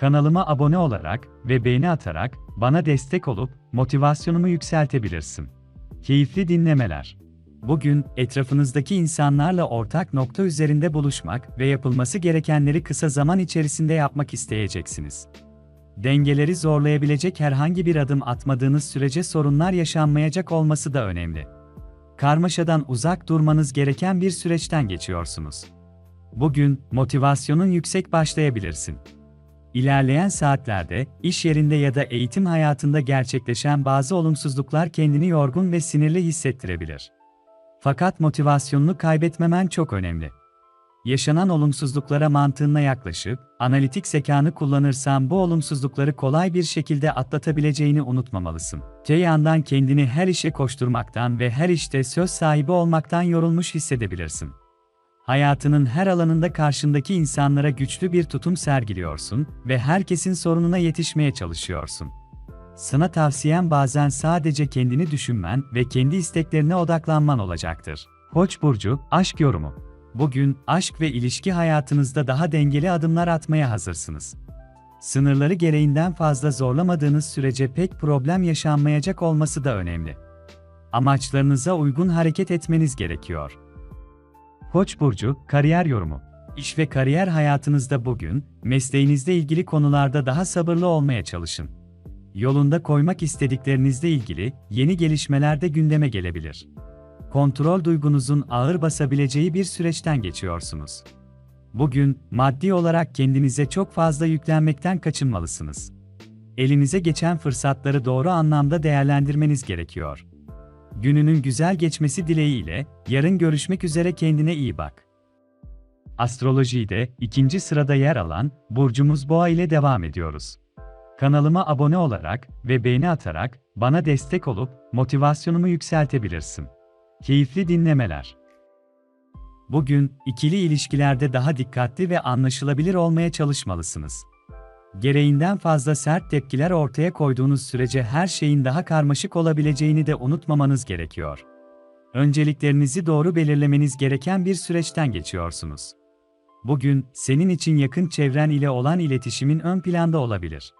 Kanalıma abone olarak ve beğeni atarak bana destek olup motivasyonumu yükseltebilirsin. Keyifli dinlemeler. Bugün etrafınızdaki insanlarla ortak nokta üzerinde buluşmak ve yapılması gerekenleri kısa zaman içerisinde yapmak isteyeceksiniz. Dengeleri zorlayabilecek herhangi bir adım atmadığınız sürece sorunlar yaşanmayacak olması da önemli. Karmaşadan uzak durmanız gereken bir süreçten geçiyorsunuz. Bugün motivasyonun yüksek başlayabilirsin. İlerleyen saatlerde, iş yerinde ya da eğitim hayatında gerçekleşen bazı olumsuzluklar kendini yorgun ve sinirli hissettirebilir. Fakat motivasyonunu kaybetmemen çok önemli. Yaşanan olumsuzluklara mantığınla yaklaşıp, analitik zekanı kullanırsan bu olumsuzlukları kolay bir şekilde atlatabileceğini unutmamalısın. Te yandan kendini her işe koşturmaktan ve her işte söz sahibi olmaktan yorulmuş hissedebilirsin. Hayatının her alanında karşındaki insanlara güçlü bir tutum sergiliyorsun ve herkesin sorununa yetişmeye çalışıyorsun. Sana tavsiyem bazen sadece kendini düşünmen ve kendi isteklerine odaklanman olacaktır. Koç burcu aşk yorumu. Bugün aşk ve ilişki hayatınızda daha dengeli adımlar atmaya hazırsınız. Sınırları gereğinden fazla zorlamadığınız sürece pek problem yaşanmayacak olması da önemli. Amaçlarınıza uygun hareket etmeniz gerekiyor. Koç burcu kariyer yorumu. İş ve kariyer hayatınızda bugün mesleğinizle ilgili konularda daha sabırlı olmaya çalışın. Yolunda koymak istediklerinizle ilgili yeni gelişmeler de gündeme gelebilir. Kontrol duygunuzun ağır basabileceği bir süreçten geçiyorsunuz. Bugün maddi olarak kendinize çok fazla yüklenmekten kaçınmalısınız. Elinize geçen fırsatları doğru anlamda değerlendirmeniz gerekiyor. Gününün güzel geçmesi dileğiyle, yarın görüşmek üzere kendine iyi bak. Astrolojide ikinci sırada yer alan burcumuz Boğa ile devam ediyoruz. Kanalıma abone olarak ve beğeni atarak bana destek olup motivasyonumu yükseltebilirsin. Keyifli dinlemeler. Bugün ikili ilişkilerde daha dikkatli ve anlaşılabilir olmaya çalışmalısınız. Gereğinden fazla sert tepkiler ortaya koyduğunuz sürece her şeyin daha karmaşık olabileceğini de unutmamanız gerekiyor. Önceliklerinizi doğru belirlemeniz gereken bir süreçten geçiyorsunuz. Bugün senin için yakın çevren ile olan iletişimin ön planda olabilir.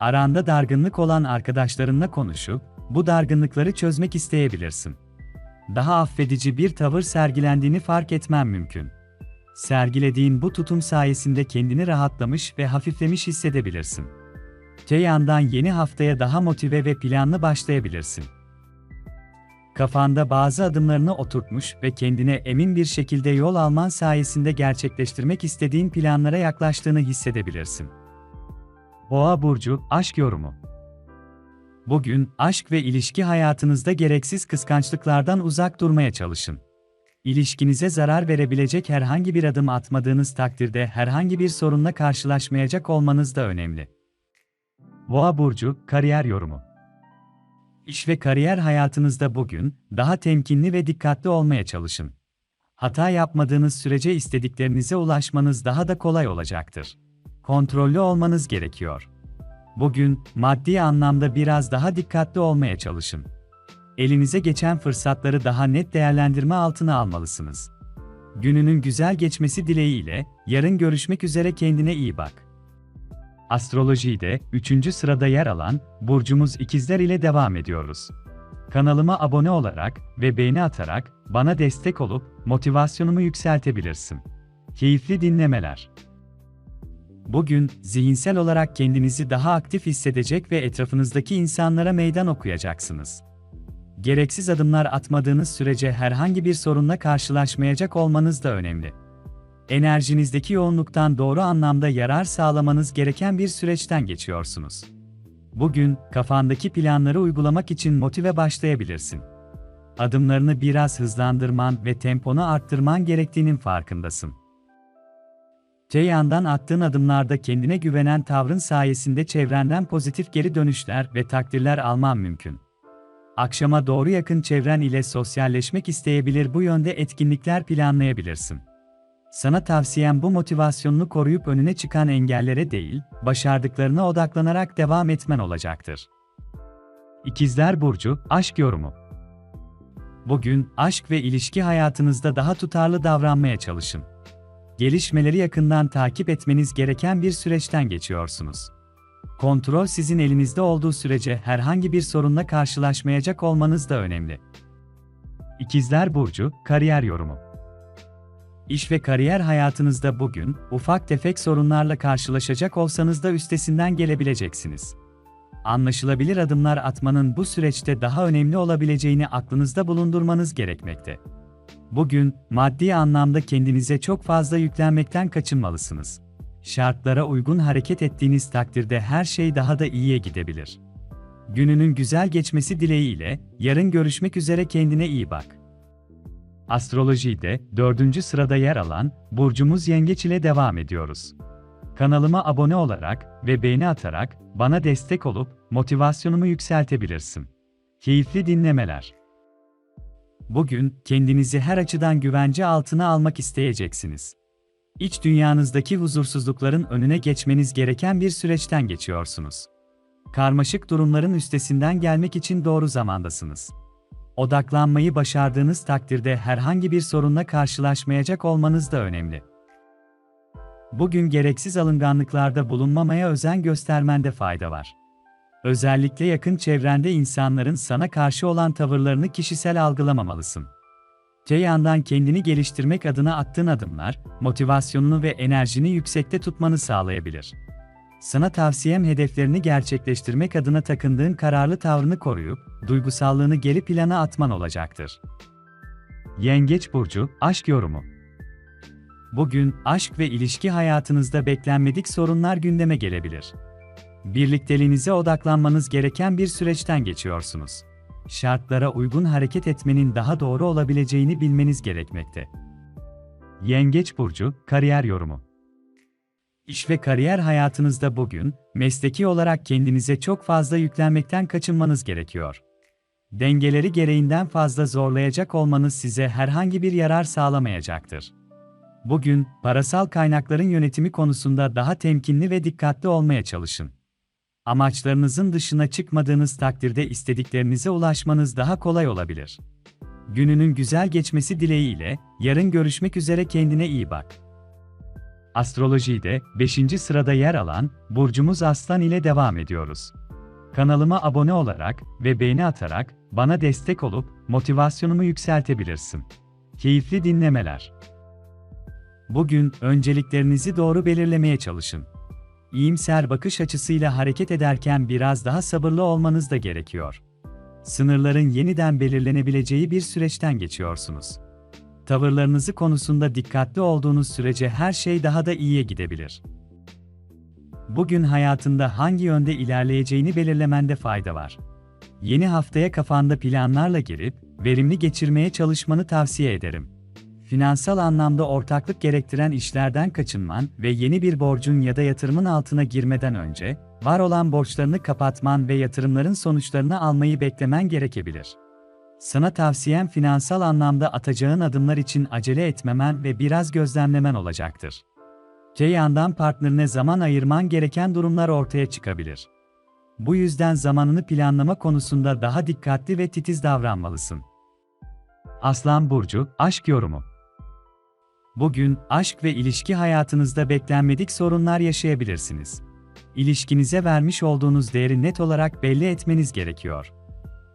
Aranda dargınlık olan arkadaşlarınla konuşup bu dargınlıkları çözmek isteyebilirsin. Daha affedici bir tavır sergilendiğini fark etmen mümkün. Sergilediğin bu tutum sayesinde kendini rahatlamış ve hafiflemiş hissedebilirsin. Te yandan yeni haftaya daha motive ve planlı başlayabilirsin. Kafanda bazı adımlarını oturtmuş ve kendine emin bir şekilde yol alman sayesinde gerçekleştirmek istediğin planlara yaklaştığını hissedebilirsin. Boğa burcu aşk yorumu. Bugün aşk ve ilişki hayatınızda gereksiz kıskançlıklardan uzak durmaya çalışın. İlişkinize zarar verebilecek herhangi bir adım atmadığınız takdirde herhangi bir sorunla karşılaşmayacak olmanız da önemli. Boğa burcu kariyer yorumu. İş ve kariyer hayatınızda bugün daha temkinli ve dikkatli olmaya çalışın. Hata yapmadığınız sürece istediklerinize ulaşmanız daha da kolay olacaktır. Kontrollü olmanız gerekiyor. Bugün maddi anlamda biraz daha dikkatli olmaya çalışın. Elinize geçen fırsatları daha net değerlendirme altına almalısınız. Gününün güzel geçmesi dileğiyle yarın görüşmek üzere kendine iyi bak. Astrolojide 3. sırada yer alan burcumuz ikizler ile devam ediyoruz. Kanalıma abone olarak ve beğeni atarak bana destek olup motivasyonumu yükseltebilirsin. Keyifli dinlemeler. Bugün zihinsel olarak kendinizi daha aktif hissedecek ve etrafınızdaki insanlara meydan okuyacaksınız. Gereksiz adımlar atmadığınız sürece herhangi bir sorunla karşılaşmayacak olmanız da önemli. Enerjinizdeki yoğunluktan doğru anlamda yarar sağlamanız gereken bir süreçten geçiyorsunuz. Bugün kafandaki planları uygulamak için motive başlayabilirsin. Adımlarını biraz hızlandırman ve temponu arttırman gerektiğinin farkındasın. Te yandan attığın adımlarda kendine güvenen tavrın sayesinde çevrenden pozitif geri dönüşler ve takdirler alman mümkün. Akşama doğru yakın çevren ile sosyalleşmek isteyebilir bu yönde etkinlikler planlayabilirsin. Sana tavsiyem bu motivasyonunu koruyup önüne çıkan engellere değil, başardıklarına odaklanarak devam etmen olacaktır. İkizler Burcu, Aşk Yorumu Bugün, aşk ve ilişki hayatınızda daha tutarlı davranmaya çalışın. Gelişmeleri yakından takip etmeniz gereken bir süreçten geçiyorsunuz. Kontrol sizin elinizde olduğu sürece herhangi bir sorunla karşılaşmayacak olmanız da önemli. İkizler Burcu, Kariyer Yorumu İş ve kariyer hayatınızda bugün, ufak tefek sorunlarla karşılaşacak olsanız da üstesinden gelebileceksiniz. Anlaşılabilir adımlar atmanın bu süreçte daha önemli olabileceğini aklınızda bulundurmanız gerekmekte. Bugün, maddi anlamda kendinize çok fazla yüklenmekten kaçınmalısınız. Şartlara uygun hareket ettiğiniz takdirde her şey daha da iyiye gidebilir. Gününün güzel geçmesi dileğiyle, yarın görüşmek üzere kendine iyi bak. Astrolojide dördüncü sırada yer alan burcumuz Yengeç ile devam ediyoruz. Kanalıma abone olarak ve beğeni atarak bana destek olup motivasyonumu yükseltebilirsin. Keyifli dinlemeler. Bugün kendinizi her açıdan güvence altına almak isteyeceksiniz. İç dünyanızdaki huzursuzlukların önüne geçmeniz gereken bir süreçten geçiyorsunuz. Karmaşık durumların üstesinden gelmek için doğru zamandasınız. Odaklanmayı başardığınız takdirde herhangi bir sorunla karşılaşmayacak olmanız da önemli. Bugün gereksiz alınganlıklarda bulunmamaya özen göstermende fayda var. Özellikle yakın çevrende insanların sana karşı olan tavırlarını kişisel algılamamalısın. Yandan kendini geliştirmek adına attığın adımlar, motivasyonunu ve enerjini yüksekte tutmanı sağlayabilir. Sana tavsiyem hedeflerini gerçekleştirmek adına takındığın kararlı tavrını koruyup, duygusallığını geri plana atman olacaktır. Yengeç Burcu, Aşk Yorumu Bugün, aşk ve ilişki hayatınızda beklenmedik sorunlar gündeme gelebilir. Birlikteliğinize odaklanmanız gereken bir süreçten geçiyorsunuz. Şartlara uygun hareket etmenin daha doğru olabileceğini bilmeniz gerekmekte. Yengeç Burcu, Kariyer Yorumu İş ve kariyer hayatınızda bugün, mesleki olarak kendinize çok fazla yüklenmekten kaçınmanız gerekiyor. Dengeleri gereğinden fazla zorlayacak olmanız size herhangi bir yarar sağlamayacaktır. Bugün, parasal kaynakların yönetimi konusunda daha temkinli ve dikkatli olmaya çalışın. Amaçlarınızın dışına çıkmadığınız takdirde istediklerinize ulaşmanız daha kolay olabilir. Gününün güzel geçmesi dileğiyle, yarın görüşmek üzere kendine iyi bak. Astrolojide 5. sırada yer alan burcumuz Aslan ile devam ediyoruz. Kanalıma abone olarak ve beğeni atarak bana destek olup motivasyonumu yükseltebilirsin. Keyifli dinlemeler. Bugün önceliklerinizi doğru belirlemeye çalışın. İyimser bakış açısıyla hareket ederken biraz daha sabırlı olmanız da gerekiyor. Sınırların yeniden belirlenebileceği bir süreçten geçiyorsunuz. Tavırlarınızı konusunda dikkatli olduğunuz sürece her şey daha da iyiye gidebilir. Bugün hayatında hangi yönde ilerleyeceğini belirlemende fayda var. Yeni haftaya kafanda planlarla girip verimli geçirmeye çalışmanı tavsiye ederim. Finansal anlamda ortaklık gerektiren işlerden kaçınman ve yeni bir borcun ya da yatırımın altına girmeden önce var olan borçlarını kapatman ve yatırımların sonuçlarını almayı beklemen gerekebilir. Sana tavsiyem finansal anlamda atacağın adımlar için acele etmemen ve biraz gözlemlemen olacaktır. Te yandan partnerine zaman ayırman gereken durumlar ortaya çıkabilir. Bu yüzden zamanını planlama konusunda daha dikkatli ve titiz davranmalısın. Aslan Burcu, Aşk Yorumu Bugün, aşk ve ilişki hayatınızda beklenmedik sorunlar yaşayabilirsiniz. İlişkinize vermiş olduğunuz değeri net olarak belli etmeniz gerekiyor.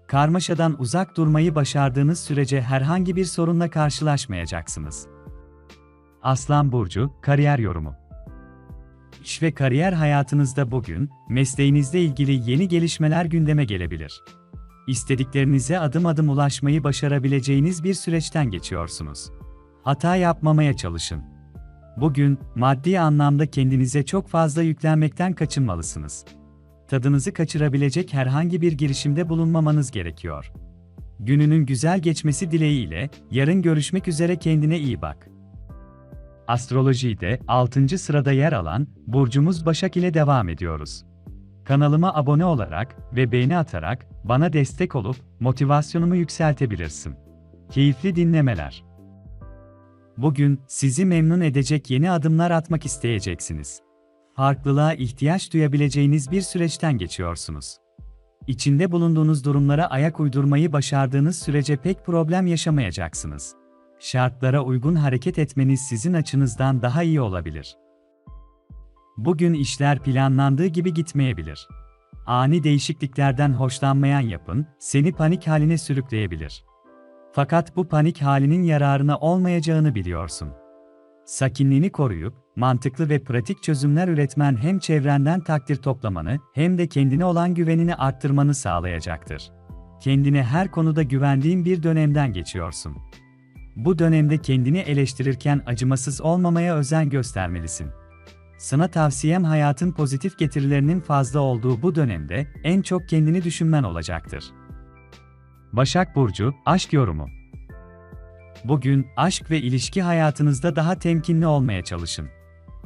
Karmaşadan uzak durmayı başardığınız sürece herhangi bir sorunla karşılaşmayacaksınız. Aslan Burcu, Kariyer Yorumu İş ve kariyer hayatınızda bugün, mesleğinizle ilgili yeni gelişmeler gündeme gelebilir. İstediklerinize adım adım ulaşmayı başarabileceğiniz bir süreçten geçiyorsunuz. Hata yapmamaya çalışın. Bugün, maddi anlamda kendinize çok fazla yüklenmekten kaçınmalısınız. Tadınızı kaçırabilecek herhangi bir girişimde bulunmamanız gerekiyor. Gününün güzel geçmesi dileğiyle, yarın görüşmek üzere kendine iyi bak. Astrolojide 6. sırada yer alan burcumuz Başak ile devam ediyoruz. Kanalıma abone olarak ve beğeni atarak bana destek olup motivasyonumu yükseltebilirsin. Keyifli dinlemeler. Bugün sizi memnun edecek yeni adımlar atmak isteyeceksiniz. Farklılığa ihtiyaç duyabileceğiniz bir süreçten geçiyorsunuz. İçinde bulunduğunuz durumlara ayak uydurmayı başardığınız sürece pek problem yaşamayacaksınız. Şartlara uygun hareket etmeniz sizin açınızdan daha iyi olabilir. Bugün işler planlandığı gibi gitmeyebilir. Ani değişikliklerden hoşlanmayan yapın seni panik haline sürükleyebilir. Fakat bu panik halinin yararına olmayacağını biliyorsun. Sakinliğini koruyup, mantıklı ve pratik çözümler üretmen hem çevrenden takdir toplamanı hem de kendine olan güvenini arttırmanı sağlayacaktır. Kendine her konuda güvendiğin bir dönemden geçiyorsun. Bu dönemde kendini eleştirirken acımasız olmamaya özen göstermelisin. Sana tavsiyem hayatın pozitif getirilerinin fazla olduğu bu dönemde en çok kendini düşünmen olacaktır. Başak Burcu, Aşk Yorumu Bugün, aşk ve ilişki hayatınızda daha temkinli olmaya çalışın.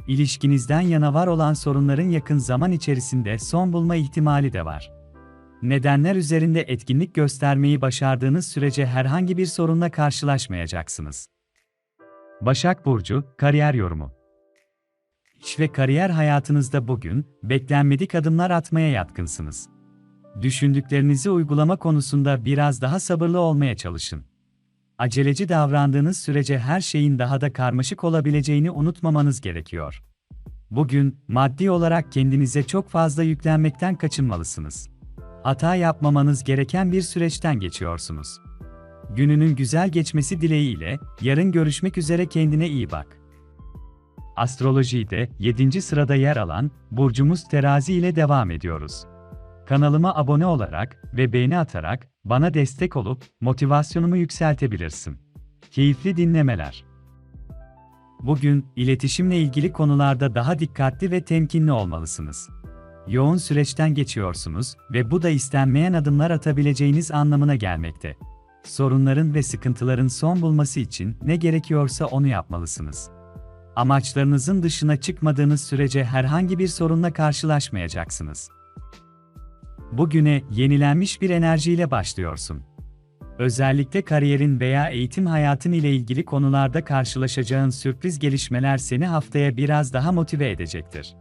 İlişkinizden yana var olan sorunların yakın zaman içerisinde son bulma ihtimali de var. Nedenler üzerinde etkinlik göstermeyi başardığınız sürece herhangi bir sorunla karşılaşmayacaksınız. Başak Burcu, Kariyer Yorumu İş ve kariyer hayatınızda bugün, beklenmedik adımlar atmaya yatkınsınız. Düşündüklerinizi uygulama konusunda biraz daha sabırlı olmaya çalışın. Aceleci davrandığınız sürece her şeyin daha da karmaşık olabileceğini unutmamanız gerekiyor. Bugün, maddi olarak kendinize çok fazla yüklenmekten kaçınmalısınız. Hata yapmamanız gereken bir süreçten geçiyorsunuz. Gününün güzel geçmesi dileğiyle, yarın görüşmek üzere kendine iyi bak. Astrolojide 7. sırada yer alan burcumuz Terazi ile devam ediyoruz. Kanalıma abone olarak ve beğeni atarak bana destek olup motivasyonumu yükseltebilirsin. Keyifli dinlemeler. Bugün iletişimle ilgili konularda daha dikkatli ve temkinli olmalısınız. Yoğun süreçten geçiyorsunuz ve bu da istenmeyen adımlar atabileceğiniz anlamına gelmekte. Sorunların ve sıkıntıların son bulması için ne gerekiyorsa onu yapmalısınız. Amaçlarınızın dışına çıkmadığınız sürece herhangi bir sorunla karşılaşmayacaksınız. Bugüne yenilenmiş bir enerjiyle başlıyorsun. Özellikle kariyerin veya eğitim hayatın ile ilgili konularda karşılaşacağın sürpriz gelişmeler seni haftaya biraz daha motive edecektir.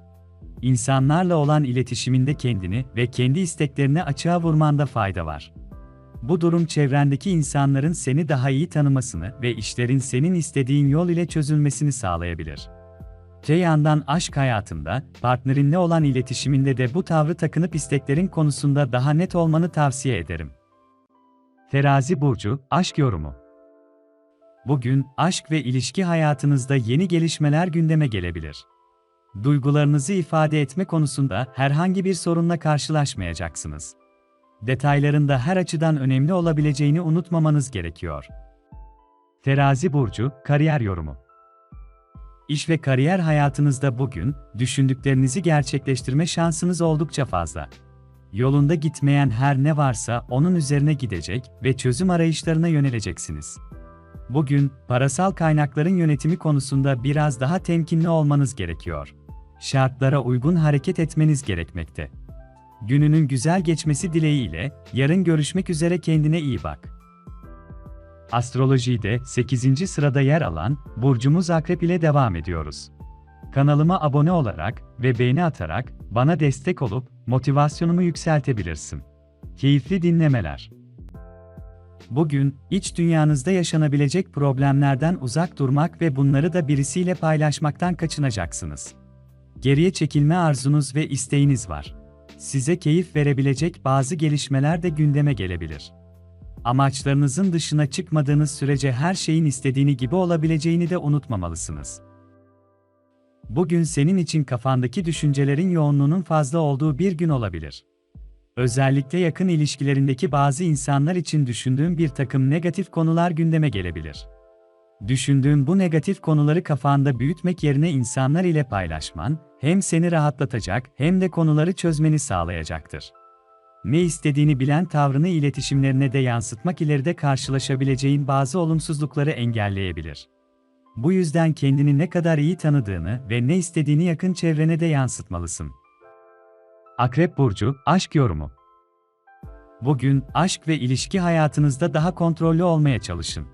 İnsanlarla olan iletişiminde kendini ve kendi isteklerini açığa vurmanda fayda var. Bu durum çevrendeki insanların seni daha iyi tanımasını ve işlerin senin istediğin yol ile çözülmesini sağlayabilir. Te aşk hayatında, partnerinle olan iletişiminde de bu tavrı takınıp isteklerin konusunda daha net olmanı tavsiye ederim. Terazi Burcu, Aşk Yorumu Bugün, aşk ve ilişki hayatınızda yeni gelişmeler gündeme gelebilir. Duygularınızı ifade etme konusunda herhangi bir sorunla karşılaşmayacaksınız. Detaylarında her açıdan önemli olabileceğini unutmamanız gerekiyor. Terazi Burcu, Kariyer Yorumu İş ve kariyer hayatınızda bugün, düşündüklerinizi gerçekleştirme şansınız oldukça fazla. Yolunda gitmeyen her ne varsa onun üzerine gidecek ve çözüm arayışlarına yöneleceksiniz. Bugün, parasal kaynakların yönetimi konusunda biraz daha temkinli olmanız gerekiyor. Şartlara uygun hareket etmeniz gerekmekte. Gününün güzel geçmesi dileğiyle, yarın görüşmek üzere kendine iyi bak. Astrolojide 8. sırada yer alan burcumuz Akrep ile devam ediyoruz. Kanalıma abone olarak ve beğeni atarak bana destek olup motivasyonumu yükseltebilirsin. Keyifli dinlemeler. Bugün iç dünyanızda yaşanabilecek problemlerden uzak durmak ve bunları da birisiyle paylaşmaktan kaçınacaksınız. Geriye çekilme arzunuz ve isteğiniz var. Size keyif verebilecek bazı gelişmeler de gündeme gelebilir. Amaçlarınızın dışına çıkmadığınız sürece her şeyin istediğini gibi olabileceğini de unutmamalısınız. Bugün senin için kafandaki düşüncelerin yoğunluğunun fazla olduğu bir gün olabilir. Özellikle yakın ilişkilerindeki bazı insanlar için düşündüğün bir takım negatif konular gündeme gelebilir. Düşündüğün bu negatif konuları kafanda büyütmek yerine insanlar ile paylaşman, hem seni rahatlatacak hem de konuları çözmeni sağlayacaktır ne istediğini bilen tavrını iletişimlerine de yansıtmak ileride karşılaşabileceğin bazı olumsuzlukları engelleyebilir. Bu yüzden kendini ne kadar iyi tanıdığını ve ne istediğini yakın çevrene de yansıtmalısın. Akrep Burcu, Aşk Yorumu Bugün, aşk ve ilişki hayatınızda daha kontrollü olmaya çalışın.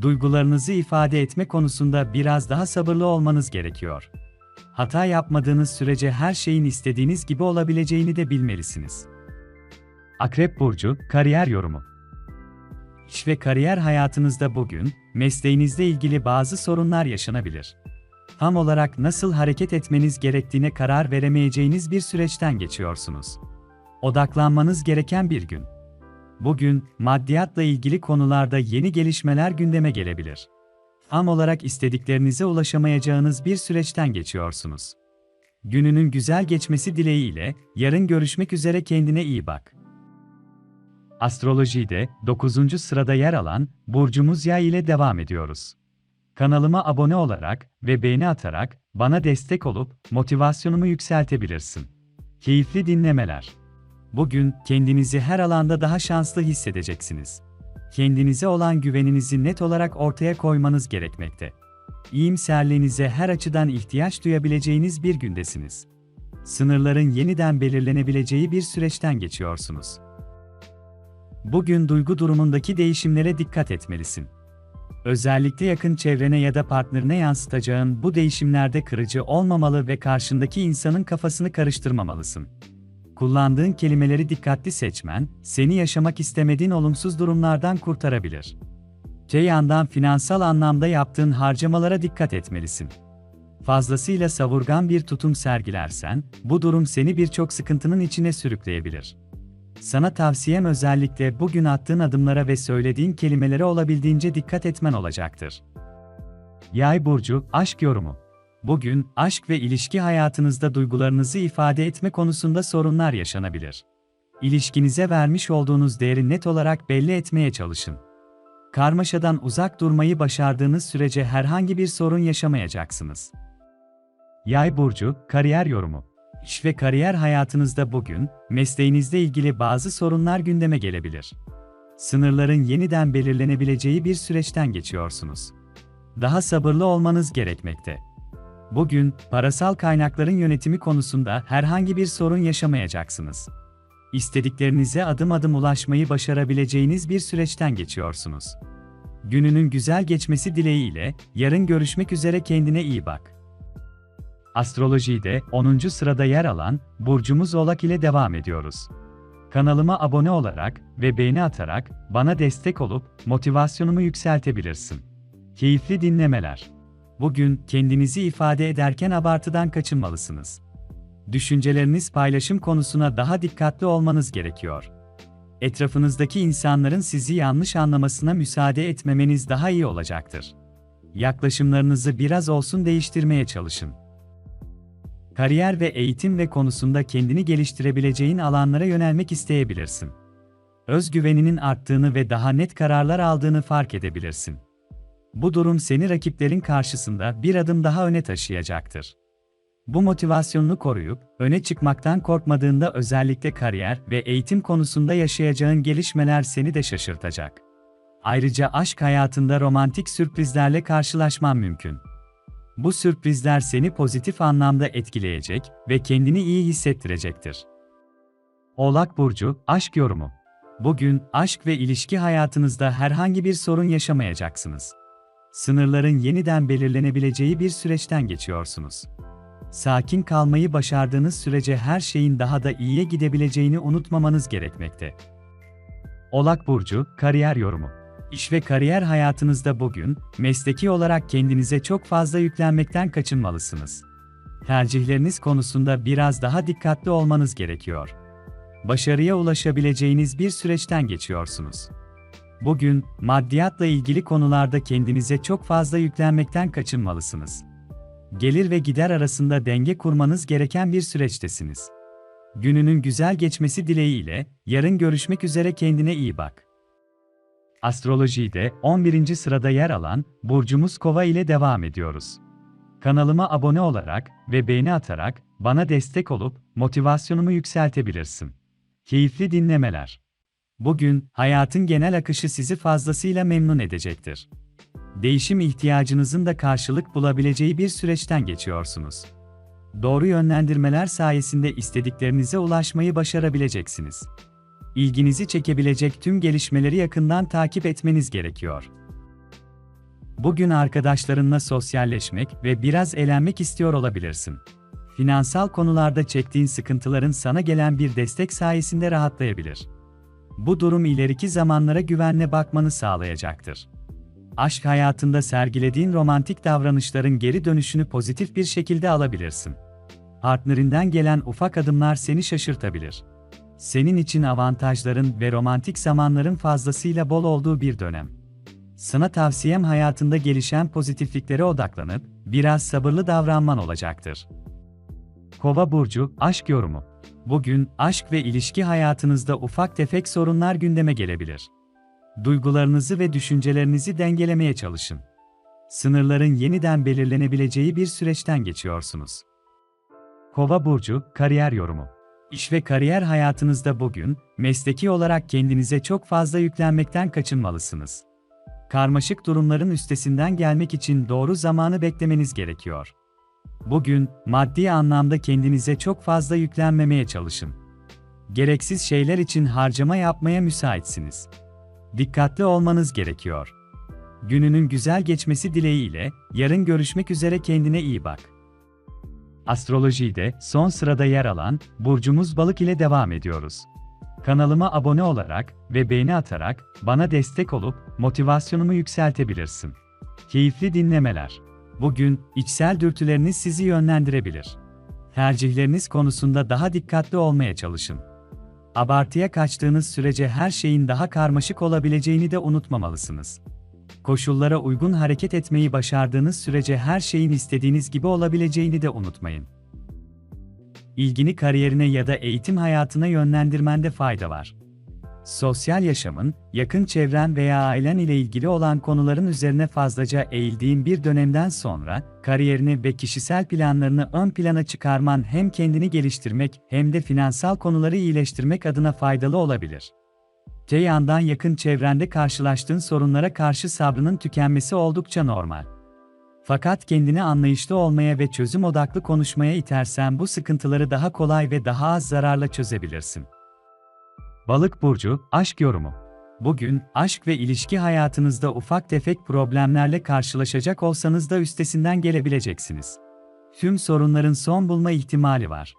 Duygularınızı ifade etme konusunda biraz daha sabırlı olmanız gerekiyor. Hata yapmadığınız sürece her şeyin istediğiniz gibi olabileceğini de bilmelisiniz. Akrep Burcu, Kariyer Yorumu İş ve kariyer hayatınızda bugün, mesleğinizle ilgili bazı sorunlar yaşanabilir. Tam olarak nasıl hareket etmeniz gerektiğine karar veremeyeceğiniz bir süreçten geçiyorsunuz. Odaklanmanız gereken bir gün. Bugün, maddiyatla ilgili konularda yeni gelişmeler gündeme gelebilir. Tam olarak istediklerinize ulaşamayacağınız bir süreçten geçiyorsunuz. Gününün güzel geçmesi dileğiyle, yarın görüşmek üzere kendine iyi bak. Astrolojide 9. sırada yer alan burcumuz Yay ile devam ediyoruz. Kanalıma abone olarak ve beğeni atarak bana destek olup motivasyonumu yükseltebilirsin. Keyifli dinlemeler. Bugün kendinizi her alanda daha şanslı hissedeceksiniz. Kendinize olan güveninizi net olarak ortaya koymanız gerekmekte. İyimserliğinize her açıdan ihtiyaç duyabileceğiniz bir gündesiniz. Sınırların yeniden belirlenebileceği bir süreçten geçiyorsunuz. Bugün duygu durumundaki değişimlere dikkat etmelisin. Özellikle yakın çevrene ya da partnerine yansıtacağın bu değişimlerde kırıcı olmamalı ve karşındaki insanın kafasını karıştırmamalısın. Kullandığın kelimeleri dikkatli seçmen, seni yaşamak istemediğin olumsuz durumlardan kurtarabilir. Te yandan finansal anlamda yaptığın harcamalara dikkat etmelisin. Fazlasıyla savurgan bir tutum sergilersen, bu durum seni birçok sıkıntının içine sürükleyebilir. Sana tavsiyem özellikle bugün attığın adımlara ve söylediğin kelimelere olabildiğince dikkat etmen olacaktır. Yay burcu aşk yorumu. Bugün aşk ve ilişki hayatınızda duygularınızı ifade etme konusunda sorunlar yaşanabilir. İlişkinize vermiş olduğunuz değeri net olarak belli etmeye çalışın. Karmaşadan uzak durmayı başardığınız sürece herhangi bir sorun yaşamayacaksınız. Yay burcu kariyer yorumu. İş ve kariyer hayatınızda bugün, mesleğinizle ilgili bazı sorunlar gündeme gelebilir. Sınırların yeniden belirlenebileceği bir süreçten geçiyorsunuz. Daha sabırlı olmanız gerekmekte. Bugün, parasal kaynakların yönetimi konusunda herhangi bir sorun yaşamayacaksınız. İstediklerinize adım adım ulaşmayı başarabileceğiniz bir süreçten geçiyorsunuz. Gününün güzel geçmesi dileğiyle, yarın görüşmek üzere kendine iyi bak. Astrolojide 10. sırada yer alan burcumuz Oğlak ile devam ediyoruz. Kanalıma abone olarak ve beğeni atarak bana destek olup motivasyonumu yükseltebilirsin. Keyifli dinlemeler. Bugün kendinizi ifade ederken abartıdan kaçınmalısınız. Düşünceleriniz paylaşım konusuna daha dikkatli olmanız gerekiyor. Etrafınızdaki insanların sizi yanlış anlamasına müsaade etmemeniz daha iyi olacaktır. Yaklaşımlarınızı biraz olsun değiştirmeye çalışın kariyer ve eğitim ve konusunda kendini geliştirebileceğin alanlara yönelmek isteyebilirsin. Özgüveninin arttığını ve daha net kararlar aldığını fark edebilirsin. Bu durum seni rakiplerin karşısında bir adım daha öne taşıyacaktır. Bu motivasyonunu koruyup, öne çıkmaktan korkmadığında özellikle kariyer ve eğitim konusunda yaşayacağın gelişmeler seni de şaşırtacak. Ayrıca aşk hayatında romantik sürprizlerle karşılaşman mümkün. Bu sürprizler seni pozitif anlamda etkileyecek ve kendini iyi hissettirecektir. Oğlak Burcu, Aşk Yorumu Bugün, aşk ve ilişki hayatınızda herhangi bir sorun yaşamayacaksınız. Sınırların yeniden belirlenebileceği bir süreçten geçiyorsunuz. Sakin kalmayı başardığınız sürece her şeyin daha da iyiye gidebileceğini unutmamanız gerekmekte. Oğlak Burcu, Kariyer Yorumu İş ve kariyer hayatınızda bugün, mesleki olarak kendinize çok fazla yüklenmekten kaçınmalısınız. Tercihleriniz konusunda biraz daha dikkatli olmanız gerekiyor. Başarıya ulaşabileceğiniz bir süreçten geçiyorsunuz. Bugün, maddiyatla ilgili konularda kendinize çok fazla yüklenmekten kaçınmalısınız. Gelir ve gider arasında denge kurmanız gereken bir süreçtesiniz. Gününün güzel geçmesi dileğiyle, yarın görüşmek üzere kendine iyi bak. Astrolojide 11. sırada yer alan burcumuz Kova ile devam ediyoruz. Kanalıma abone olarak ve beğeni atarak bana destek olup motivasyonumu yükseltebilirsin. Keyifli dinlemeler. Bugün hayatın genel akışı sizi fazlasıyla memnun edecektir. Değişim ihtiyacınızın da karşılık bulabileceği bir süreçten geçiyorsunuz. Doğru yönlendirmeler sayesinde istediklerinize ulaşmayı başarabileceksiniz. İlginizi çekebilecek tüm gelişmeleri yakından takip etmeniz gerekiyor. Bugün arkadaşlarınla sosyalleşmek ve biraz eğlenmek istiyor olabilirsin. Finansal konularda çektiğin sıkıntıların sana gelen bir destek sayesinde rahatlayabilir. Bu durum ileriki zamanlara güvenle bakmanı sağlayacaktır. Aşk hayatında sergilediğin romantik davranışların geri dönüşünü pozitif bir şekilde alabilirsin. Partnerinden gelen ufak adımlar seni şaşırtabilir. Senin için avantajların ve romantik zamanların fazlasıyla bol olduğu bir dönem. Sana tavsiyem hayatında gelişen pozitifliklere odaklanıp biraz sabırlı davranman olacaktır. Kova burcu aşk yorumu. Bugün aşk ve ilişki hayatınızda ufak tefek sorunlar gündeme gelebilir. Duygularınızı ve düşüncelerinizi dengelemeye çalışın. Sınırların yeniden belirlenebileceği bir süreçten geçiyorsunuz. Kova burcu kariyer yorumu. İş ve kariyer hayatınızda bugün mesleki olarak kendinize çok fazla yüklenmekten kaçınmalısınız. Karmaşık durumların üstesinden gelmek için doğru zamanı beklemeniz gerekiyor. Bugün maddi anlamda kendinize çok fazla yüklenmemeye çalışın. Gereksiz şeyler için harcama yapmaya müsaitsiniz. Dikkatli olmanız gerekiyor. Gününün güzel geçmesi dileğiyle yarın görüşmek üzere kendine iyi bak. Astrolojide son sırada yer alan burcumuz Balık ile devam ediyoruz. Kanalıma abone olarak ve beğeni atarak bana destek olup motivasyonumu yükseltebilirsin. Keyifli dinlemeler. Bugün içsel dürtüleriniz sizi yönlendirebilir. Tercihleriniz konusunda daha dikkatli olmaya çalışın. Abartıya kaçtığınız sürece her şeyin daha karmaşık olabileceğini de unutmamalısınız. Koşullara uygun hareket etmeyi başardığınız sürece her şeyin istediğiniz gibi olabileceğini de unutmayın. İlgini kariyerine ya da eğitim hayatına yönlendirmende fayda var. Sosyal yaşamın, yakın çevren veya ailen ile ilgili olan konuların üzerine fazlaca eğildiğin bir dönemden sonra, kariyerini ve kişisel planlarını ön plana çıkarman hem kendini geliştirmek hem de finansal konuları iyileştirmek adına faydalı olabilir. Te yakın çevrende karşılaştığın sorunlara karşı sabrının tükenmesi oldukça normal. Fakat kendini anlayışlı olmaya ve çözüm odaklı konuşmaya itersen bu sıkıntıları daha kolay ve daha az zararla çözebilirsin. Balık burcu aşk yorumu. Bugün aşk ve ilişki hayatınızda ufak tefek problemlerle karşılaşacak olsanız da üstesinden gelebileceksiniz. Tüm sorunların son bulma ihtimali var.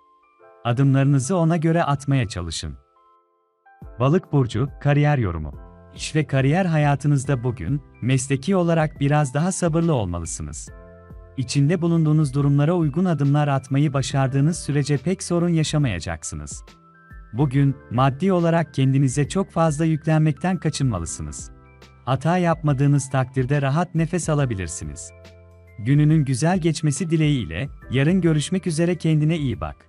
Adımlarınızı ona göre atmaya çalışın. Balık burcu kariyer yorumu. İş ve kariyer hayatınızda bugün mesleki olarak biraz daha sabırlı olmalısınız. İçinde bulunduğunuz durumlara uygun adımlar atmayı başardığınız sürece pek sorun yaşamayacaksınız. Bugün maddi olarak kendinize çok fazla yüklenmekten kaçınmalısınız. Hata yapmadığınız takdirde rahat nefes alabilirsiniz. Gününün güzel geçmesi dileğiyle yarın görüşmek üzere kendine iyi bak.